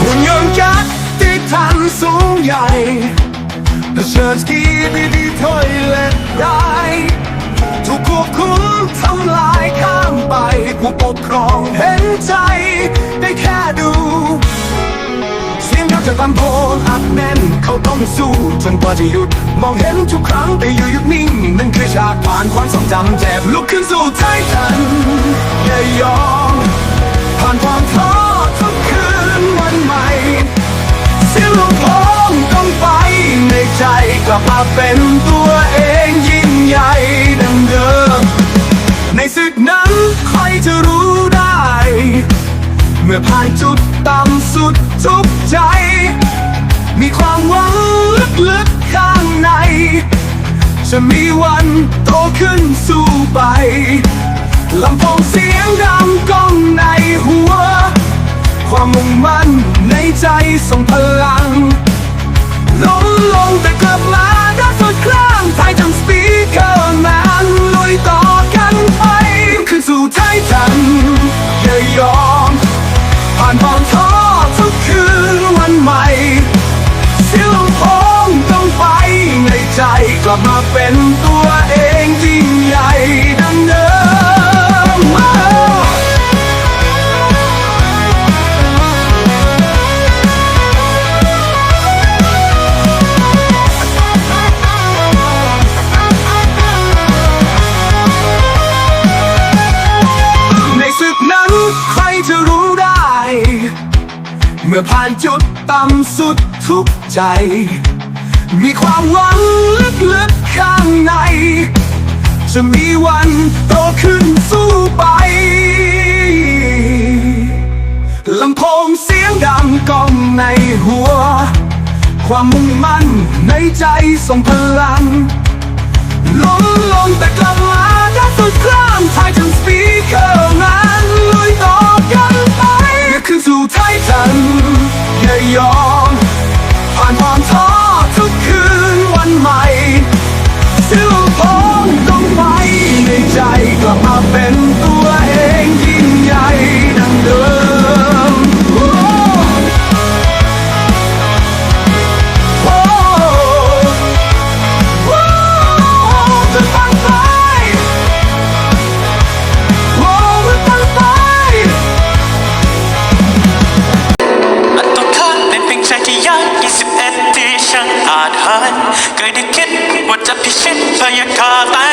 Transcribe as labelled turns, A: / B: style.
A: หุ่นยนต์ยักษ์ที่ทันสูงใหญ่เชิญสกีดีดีถอยเล็ดได้ถูกควบคุมทำลายข้ามไปผู้ปกครองเห็นใจ ได้แค่ดู เสียงเขาจะลำโพงอัดแน่นเขาต้องสู้จนกว่าจะหยุด มองเห็นทุกครั้งแต่อยู่หยุดนิ่งนั่นคือฉากผ่านความทรงจำเจ็บลุกขึ้นสู่ไททันอย่าย เป็นตัวเองยิ่งใหญ่ดังเดิม ในศึกนั้นใครจะรู้ได้ เมื่อผ่านจุดต่ำสุดทุกใจ มีความหวังลึกๆข้างใน จะมีวันโตขึ้นสู้ไปลำโพงเสียงดังก้องในหัว ความมุ่งมั่นในใจส่งพลัง ล้มลงแต่กลับมาด้าสุดครั้งไทยจังสปีกเกอร์แมนลุยต่อกันไปขึ้นสู่ไททันอย่ายอม ผ่านความท้อทุกคืนวันใหม่เสียงลำโพงต้องไปในใจกลับมาเป็นตัวเองยิ่งใหญ่ จะรู้ได้ เมื่อผ่านจุดต่ำสุดทุกใจ มีความหวังลึกๆข้างใน จะมีวันโตขึ้นสู้ไปลำโพงเสียงดังก้องในหัว ความมุ่งมั่นในใจส่งพลังล้มลงแต่กลับมาได้สุดครั้งไทยทั้งสปีกเกอร์แมน อ
B: ย่ ได้คิดว่าจะพิชิตพยาคาตา